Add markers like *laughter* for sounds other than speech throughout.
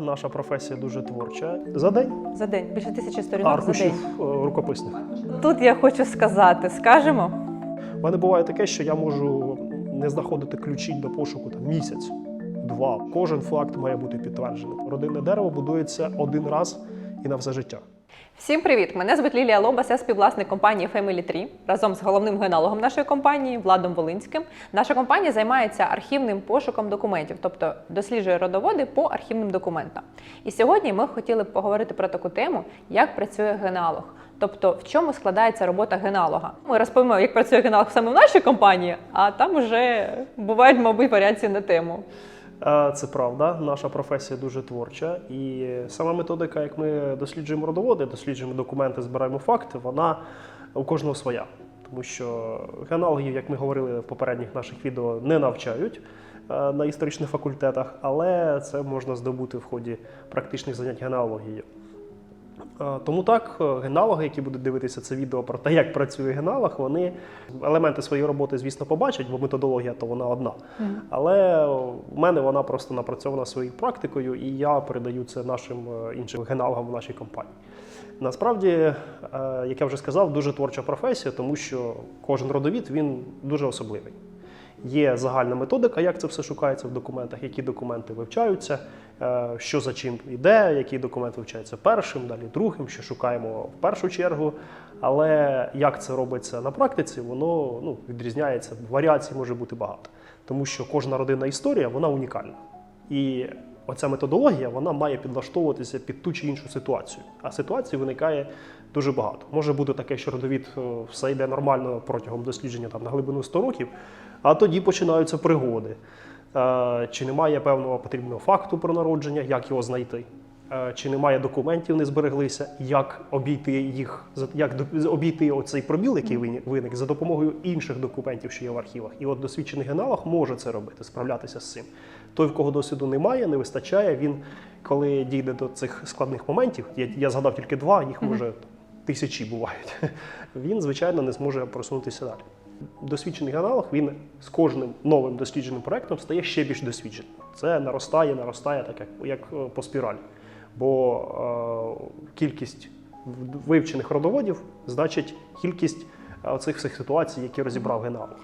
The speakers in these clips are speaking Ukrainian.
Наша професія дуже творча. За день За день більше тисячі сторінок за аркушів день. е, рукописних. Тут я хочу сказати, скажемо. У мене буває таке, що я можу не знаходити ключі до пошуку там місяць, два. Кожен факт має бути підтверджений. Родинне дерево будується один раз і на все життя. Всім привіт! Мене звуть Лілія Лобас, я співвласник компанії Family Tree разом з головним генеалогом нашої компанії Владом Волинським. Наша компанія займається архівним пошуком документів, тобто досліджує родоводи по архівним документам. І сьогодні ми хотіли б поговорити про таку тему, як працює генеалог. Тобто, в чому складається робота генеалога? Ми розповімо, як працює генеалог саме в нашій компанії, а там вже бувають, мабуть, варіації на тему. Це правда, наша професія дуже творча, і сама методика, як ми досліджуємо родоводи, досліджуємо документи, збираємо факти, вона у кожного своя. Тому що генологів, як ми говорили в попередніх наших відео, не навчають е, на історичних факультетах, але це можна здобути в ході практичних занять генеалогією. Е, Тому так, е, генеалоги, які будуть дивитися це відео про те, як працює генеалог, вони елементи своєї роботи, звісно, побачать, бо методологія то вона одна. Але в мене вона просто напрацьована своєю практикою, і я передаю це нашим е, іншим генеалогам в нашій компанії. Насправді, е, як я вже сказав, дуже творча професія, тому що кожен родовід він дуже особливий. Є загальна методика, як це все шукається в документах, які документи вивчаються, е, що за чим йде, який документ вивчається першим, далі другим, що шукаємо в першу чергу. Але як це робиться на практиці, воно ну, відрізняється. Варіацій може бути багато, тому що кожна родинна історія вона унікальна. І оця методологія вона має підлаштовуватися під ту чи іншу ситуацію. А ситуацій виникає дуже багато. Може бути таке, що родовід е, все йде нормально протягом дослідження там, на глибину 100 років, а тоді починаються пригоди. Е, Чи немає певного потрібного факту про народження, як його знайти? Е, Чи немає документів, не збереглися, як обійти їх, як обійти оцей пробіл, який виник за допомогою інших документів, що є в архівах. І от досвідчений генеалог може це робити, справлятися з цим. Той, в кого досвіду немає, не вистачає. Він, коли дійде до цих складних моментів, я, я згадав тільки два, їх може тисячі бувають. *laughs* Він, звичайно, не зможе просунутися далі. Досвідчений аналог він з кожним новим дослідженим проектом стає ще більш досвідченим. Це наростає, наростає, так як, як е, по спіралі. Бо е, кількість вивчених родоводів значить кількість цих всіх ситуацій, які розібрав генеалог.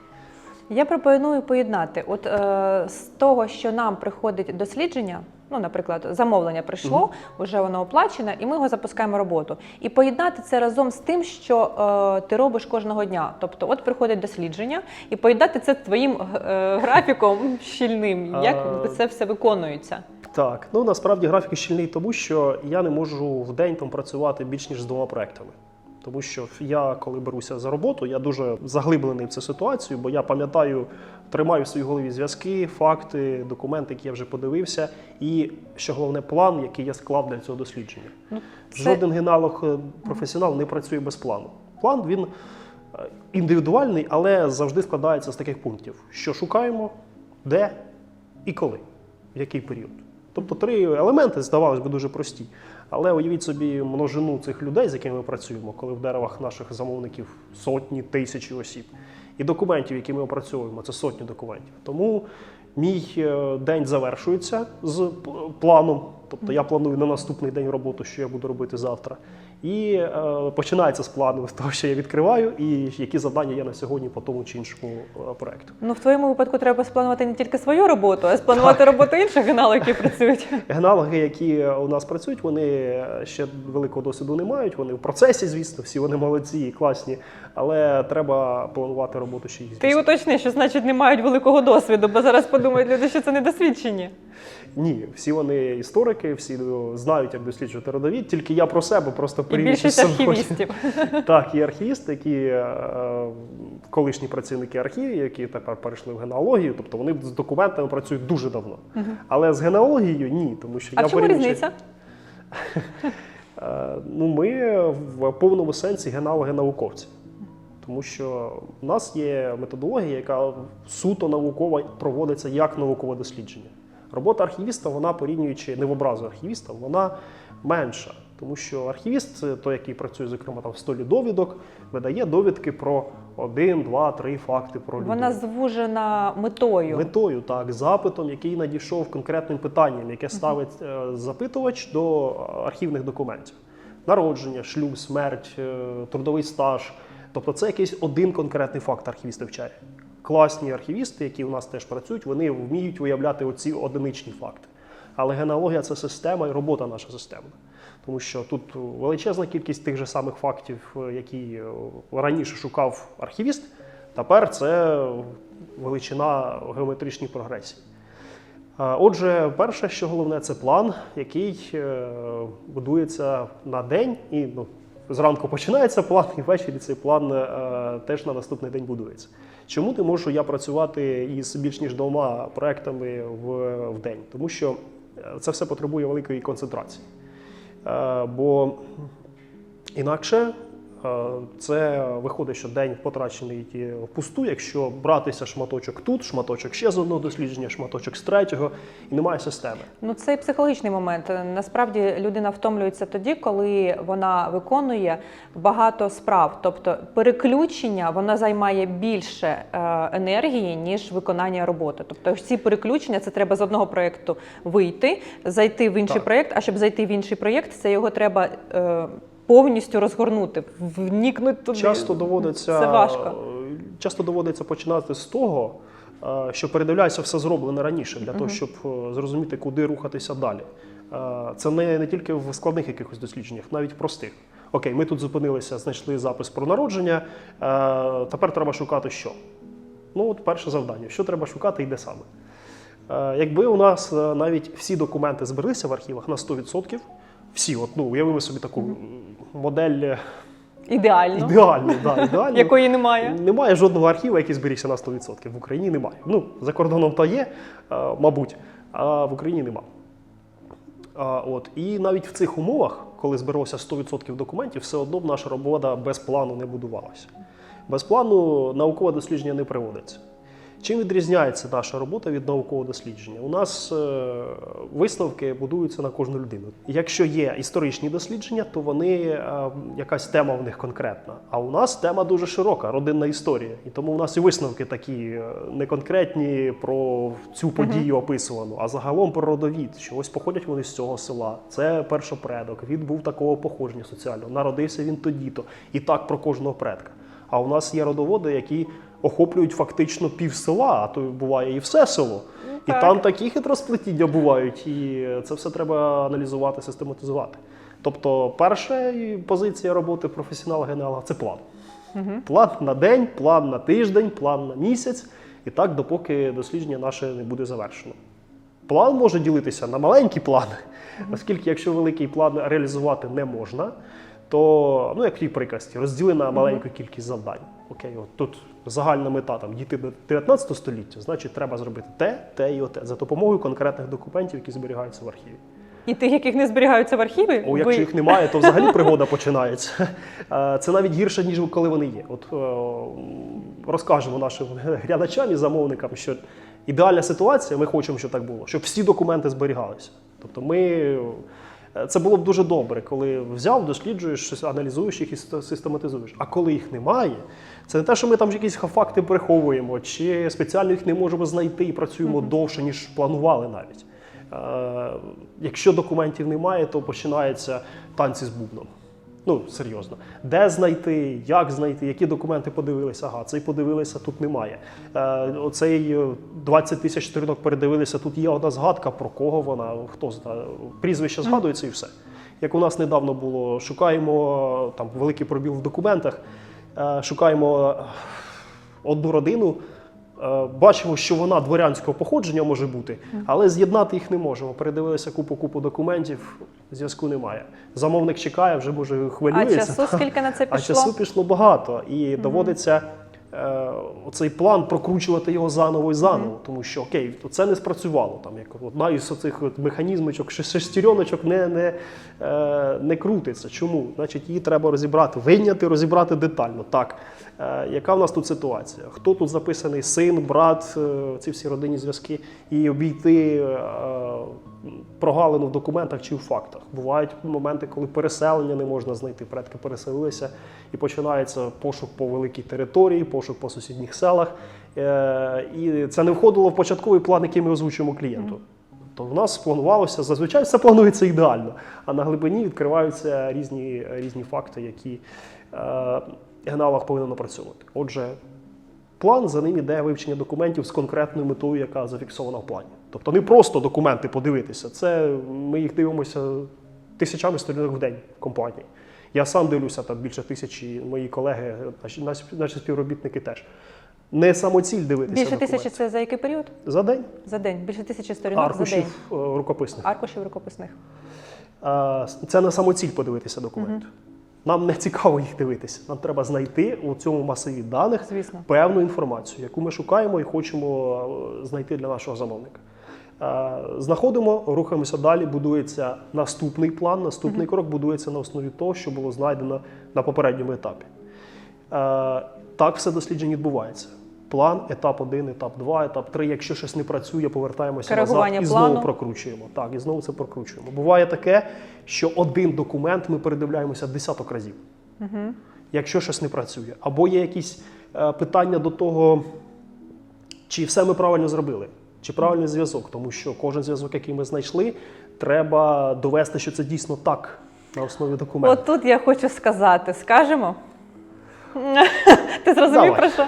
Я пропоную поєднати. От е, з того, що нам приходить дослідження, ну, наприклад, замовлення прийшло, вже воно оплачене, і ми його запускаємо роботу. І поєднати це разом з тим, що е, ти робиш кожного дня. Тобто, от приходить дослідження, і поєднати це твоїм е, графіком щільним, як це все виконується. Так, ну насправді графік щільний, тому що я не можу в день там працювати більш ніж з двома проектами. Тому що я, коли беруся за роботу, я дуже заглиблений в цю ситуацію, бо я пам'ятаю, тримаю в своїй голові зв'язки, факти, документи, які я вже подивився, і що головне, план, який я склав для цього дослідження. Ну, це- Жоден генеалог е, професіонал не працює без плану. План він е, індивідуальний, але завжди складається з таких пунктів: що шукаємо, де і коли, в який період. Тобто три елементи, здавалось би, дуже прості. Але уявіть собі множину цих людей, з якими ми працюємо, коли в деревах наших замовників сотні, тисячі осіб. І документів, які ми опрацьовуємо, це сотні документів. Тому мій е, день завершується з планом. Тобто я планую на наступний день роботу, що я буду робити завтра. І е, починається з плану з того, що я відкриваю, і які завдання є на сьогодні по тому чи іншому е, проекту. Ну, в твоєму випадку треба спланувати не тільки свою роботу, а спланувати роботу інших генеалогів, які працюють. Генеалоги, які у нас працюють, вони ще великого досвіду не мають. Вони в процесі, звісно, всі вони молодці і класні, але треба планувати роботу ще їх. Ти уточни, що значить не мають великого досвіду, бо зараз подумають люди, що це недосвідчені. Ні, всі вони історики, всі знають, як досліджувати родовід. Тільки я про себе просто І більшість архівістів. *laughs* Так, і архівісти, які е, колишні працівники архівів, які тепер перейшли в генеалогію, тобто вони з документами працюють дуже давно. Але з генеалогією ні, тому що А я чому різниця? *laughs* Е, Ну, ми в повному сенсі генеалоги-науковці. Тому що в нас є методологія, яка суто наукова проводиться як наукове дослідження. Робота архівіста, вона порівнюючи не в образу архівіста, вона менша. Тому що архівіст, це той, який працює, зокрема, там в столі довідок, видає довідки про один, два, три факти про людину. Вона звужена метою. Метою, так, запитом, який надійшов конкретним питанням, яке ставить е, запитувач до е, архівних документів: народження, шлюб, смерть, е, трудовий стаж. Тобто це якийсь один конкретний факт архівісти вчать. Класні архівісти, які у нас теж працюють, вони вміють виявляти оці одиничні факти. Але генеалогія це система і робота наша системна. Тому що тут величезна кількість тих же самих фактів, е, які е, раніше шукав архівіст, тепер це величина геометричній прогресії. Е, Отже, перше, що головне, це план, який будується на день, і ну, зранку починається план, і ввечері цей план е, теж на наступний день будується. Чому не можу я працювати із більш ніж двома проектами в, в день? Тому що е, це все потребує великої концентрації. Е, Бо інакше це виходить, що день потрачений е, впусту, якщо братися шматочок тут, шматочок ще з одного дослідження, шматочок з третього, і немає системи. Ну, це і психологічний момент. Насправді людина втомлюється тоді, коли вона виконує багато справ. Тобто переключення вона займає більше е, енергії, ніж виконання роботи. Тобто ці переключення це треба з одного проєкту вийти, зайти в інший Так. проєкт, а щоб зайти в інший проєкт, це його треба. Повністю розгорнути, вникнути туди. Часто доводиться, Це важко. часто доводиться починати з того, е, що передивляйся все зроблене раніше, для того, щоб е, зрозуміти, куди рухатися далі. Е, Це не, не тільки в складних якихось дослідженнях, навіть простих. Окей, ми тут зупинилися, знайшли запис про народження. Тепер треба шукати що? Ну, от перше завдання: що треба шукати і де саме. Якби у нас навіть всі документи збереглися в архівах на 100%, всі, от, ну, уявимо собі таку м, модель е, Ідеально, да, *laughs* ідеальну. якої немає. Немає жодного архіву, який зберігся на 100%. В Україні немає. Ну, за кордоном то є, е, мабуть, а в Україні нема. От. І навіть в цих умовах, коли збереглося 100% документів, все одно б наша робота без плану не будувалася. Без плану наукове дослідження не проводиться. Чим відрізняється наша робота від наукового дослідження? У нас е, висновки будуються на кожну людину. Якщо є історичні дослідження, то вони е, якась тема в них конкретна. А у нас тема дуже широка, родинна історія. І тому у нас і висновки такі е, не конкретні про цю подію описувану, а загалом про родовід, що ось походять вони з цього села. Це першопредок. Він був такого походження соціального. Народився він тоді-то. І так про кожного предка. А у нас є родоводи, які охоплюють фактично пів села, а то буває і все село. І так. там такі хитросплетіння бувають, і це все треба аналізувати, систематизувати. Тобто, перша позиція роботи професіонала-генерала це план. План на день, план на тиждень, план на місяць, і так, допоки дослідження наше не буде завершено. План може ділитися на маленькі плани, оскільки якщо великий план реалізувати не можна, то, ну як в тій приказці, розділи на маленьку кількість завдань. Окей, от тут загальна мета там дійти до 19 століття, значить, треба зробити те, те і оте за допомогою конкретних документів, які зберігаються в архіві. І тих, яких не зберігаються в архіві, О, ви- якщо їх немає, то взагалі пригода починається. Е, Це навіть гірше, ніж коли вони є. От е, розкажемо нашим глядачам і замовникам, що ідеальна ситуація, ми хочемо, щоб так було, щоб всі документи зберігалися. Тобто ми. Це було б дуже добре, коли взяв, досліджуєш, аналізуєш їх і сис- систематизуєш. А коли їх немає, це не те, що ми там якісь факти приховуємо, чи спеціально їх не можемо знайти і працюємо довше, ніж планували навіть. Е, Якщо документів немає, то починаються танці з бубном. Ну, серйозно. Де знайти, як знайти, які документи подивилися? Ага, цей подивилися, тут немає. Е, оцей е, 20 тисяч сторінок передивилися, тут є одна згадка, про кого вона, хто знає. Прізвище згадується і все. Як у нас недавно було, шукаємо е, там великий пробіл в документах, е, шукаємо е, одну родину. Е, Бачимо, що вона дворянського походження може бути, але з'єднати їх не можемо. Передивилися купу-купу документів, зв'язку немає. Замовник чекає, вже може а хвилюється. часу скільки на це *laughs* А часу пішло багато, і доводиться е, оцей план прокручувати його заново і заново, тому що окей, то це не спрацювало. Там як одна із цих шес- шестереночок не, не, е, не крутиться. Чому? Значить, її треба розібрати, вийняти, розібрати детально. Так, Яка в нас тут ситуація? Хто тут записаний син, брат, е, ці всі родинні зв'язки, і обійти е, прогалину в документах чи в фактах. Бувають моменти, коли переселення не можна знайти. Предки переселилися і починається пошук по великій території, пошук по сусідніх селах. Е, І це не входило в початковий план, який ми озвучуємо клієнту. То в нас планувалося зазвичай все планується ідеально, а на глибині відкриваються різні, різні факти, які е, повинен опрацьовувати. Отже, план за ним іде вивчення документів з конкретною метою, яка зафіксована в плані. Тобто не просто документи подивитися, це ми їх дивимося тисячами сторінок в день в компанії. Я сам дивлюся там більше тисячі, мої колеги, наші, наші, співробітники теж. Не самоціль дивитися. Більше документи. тисячі це за який період? за день За день. Більше тисячі сторінок за день. е, рукописних. Аркушів рукописних. Е, Це не самоціль подивитися документи. Нам не цікаво їх дивитися. Нам треба знайти у цьому масиві даних Звісно. певну інформацію, яку ми шукаємо і хочемо е, знайти для нашого замовника. Е, Знаходимо, рухаємося далі. Будується наступний план, наступний крок будується на основі того, що було знайдено на попередньому етапі. Е, Так все дослідження відбувається. План, етап 1, етап 2, етап 3. Якщо щось не працює, повертаємося назад і знову плану. прокручуємо. Так, і знову це прокручуємо. Буває таке, що один документ ми передивляємося десяток разів, якщо щось не працює. Або є якісь е, питання до того, чи все ми правильно зробили, чи правильний зв'язок, тому що кожен зв'язок, який ми знайшли, треба довести, що це дійсно так на основі документу. От тут я хочу сказати, скажемо. *laughs* Ти зрозумів про що?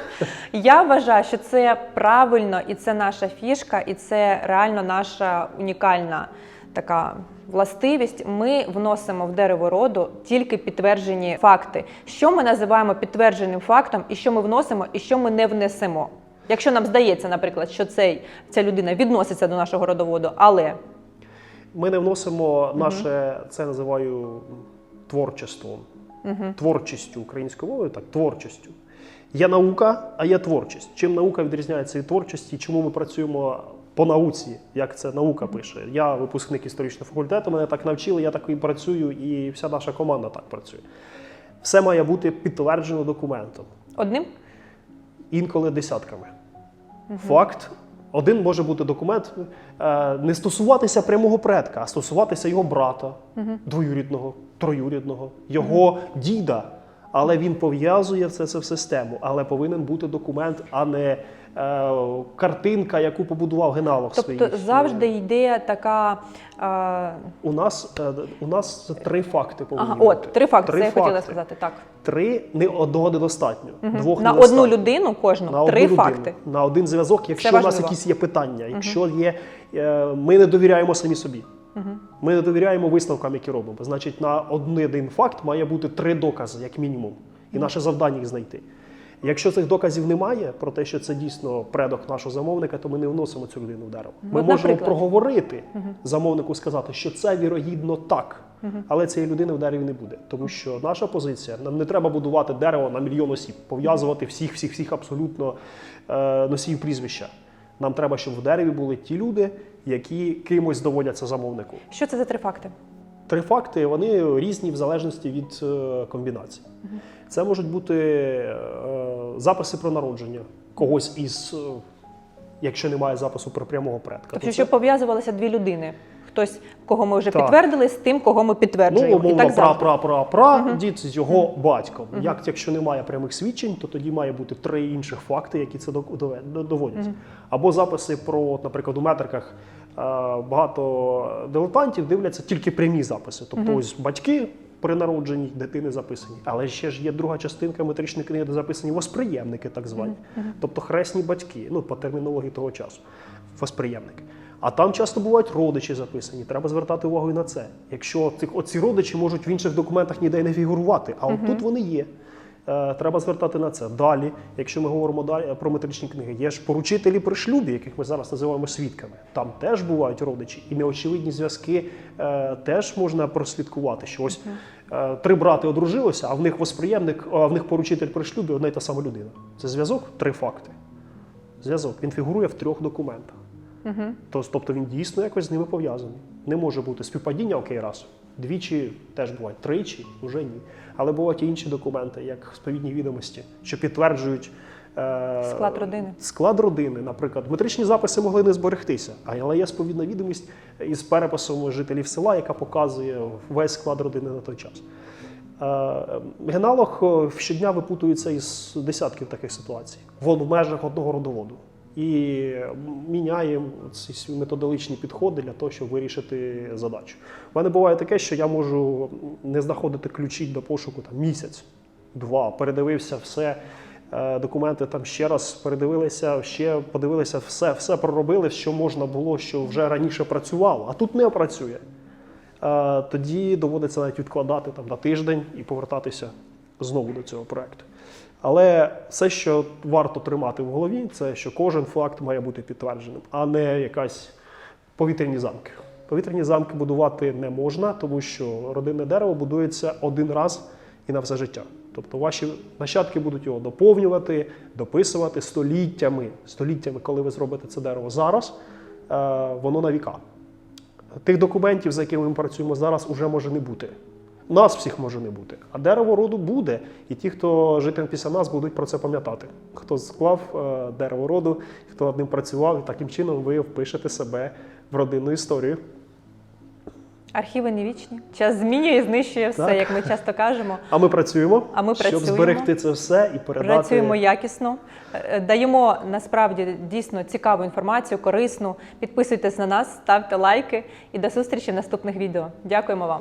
Я вважаю, що це правильно, і це наша фішка, і це реально наша унікальна така властивість. Ми вносимо в дерево роду тільки підтверджені факти. Що ми називаємо підтвердженим фактом, і що ми вносимо, і що ми не внесемо. Якщо нам здається, наприклад, що цей, ця людина відноситься до нашого родоводу, але Ми не вносимо наше, це називаю творчеством, творчістю українською мовою, так, творчістю. Є наука, а є творчість. Чим наука відрізняється від творчості, чому ми працюємо по науці, як це наука пише. Я випускник історичного факультету, мене так навчили, я так і працюю, і вся наша команда так працює. Все має бути підтверджено документом, одним інколи десятками. Факт. Один може бути документ е, не стосуватися прямого предка, а стосуватися його брата, двоюрідного, троюрідного, його діда. Але він пов'язує все це в систему. Але повинен бути документ, а не картинка, яку побудував генеалог своїй. Тобто завжди йде така. Е, У нас, е, у нас три факти повинні ага, бути. от, три факти, це я хотіла сказати. Так. Три не одного недостатньо. Двох На недостатньо. одну людину кожну на три одну факти. людину, на один зв'язок, якщо у нас якісь є питання, якщо є, е, ми не довіряємо самі собі. Ми не довіряємо висновкам, які робимо. Значить, на один факт має бути три докази, як мінімум, і наше завдання їх знайти. Якщо цих доказів немає про те, що це дійсно предок нашого замовника, то ми не вносимо цю людину в дерево. Ми можемо наприклад. проговорити замовнику, сказати, що це вірогідно так, але цієї людини в дереві не буде. Тому що наша позиція нам не треба будувати дерево на мільйон осіб, пов'язувати всіх, всіх, всіх абсолютно е, носіїв прізвища. Нам треба, щоб в дереві були ті люди, які кимось доводяться замовнику. Що це за три факти? Три факти вони різні в залежності від е, комбінацій. Це можуть бути е, записи про народження когось із, е, якщо немає запису про прямого предка. Тобто, то щоб це, пов'язувалися дві людини. Хтось, кого ми вже Так. підтвердили, з тим, кого ми ну, підтверджуємо. І умовно, пра-пра-пра-пра дід з його батьком. Як, якщо немає прямих свідчень, то тоді має бути три інших факти, які це доводять. Або записи про, наприклад, у метриках багато дилетантів дивляться тільки прямі записи. Тобто, ось батьки при народженні дитини записані. Але ще ж є друга частинка метричної книги, де записані восприємники, так звані. Тобто хресні батьки, ну по термінології того часу. Восприємники. А там часто бувають родичі записані. Треба звертати увагу і на це. Якщо цих оці родичі можуть в інших документах ніде не фігурувати, а от тут вони є. Е, Треба звертати на це. Далі, якщо ми говоримо далі е, про метричні книги, є ж поручителі при шлюбі, яких ми зараз називаємо свідками. Там теж бувають родичі, і неочевидні зв'язки е, теж можна прослідкувати. Що ось три брати одружилися, а в них восприємник, а в них поручитель при шлюбі одна й та сама людина. Це зв'язок, три факти. Зв'язок. Він фігурує в трьох документах. Тос- Тобто він дійсно якось з ними пов'язаний. Не може бути співпадіння окей раз. Двічі теж бувають, тричі вже ні. Але бувають і інші документи, як сповідні відомості, що підтверджують е, Склад родини. Склад родини, наприклад, метричні записи могли не зберегтися, але є сповідна відомість із переписом жителів села, яка показує весь склад родини на той час. Е, Генеалог е, щодня випутується із десятків таких ситуацій в в межах одного родоводу і міняє ці методологічні підходи для того, щоб вирішити задачу. У мене буває таке, що я можу не знаходити ключі до пошуку там, місяць, два, передивився все. е, Документи там ще раз передивилися, ще подивилися, все, все проробили, що можна було, що вже раніше працювало, а тут не працює. Е, Тоді доводиться навіть відкладати там на тиждень і повертатися знову до цього проекту. Але все, що варто тримати в голові, це що кожен факт має бути підтвердженим, а не якась повітряні замки. Повітряні замки будувати не можна, тому що родинне дерево будується один раз і на все життя. Тобто ваші нащадки будуть його доповнювати, дописувати століттями. Століттями, коли ви зробите це дерево зараз, е, воно на віка. Тих документів, за якими ми працюємо зараз, уже може не бути. Нас всіх може не бути. А дерево роду буде, і ті, хто житиме після нас, будуть про це пам'ятати. Хто склав е, дерево роду, хто над ним працював, і таким чином ви впишете себе в родинну історію. Архіви не вічні. Час змінює і знищує все, Так. як ми часто кажемо. А ми працюємо, А ми щоб зберегти це все і передати. Працюємо якісно, е, даємо насправді дійсно цікаву інформацію, корисну. Підписуйтесь на нас, ставте лайки і до зустрічі в наступних відео. Дякуємо вам.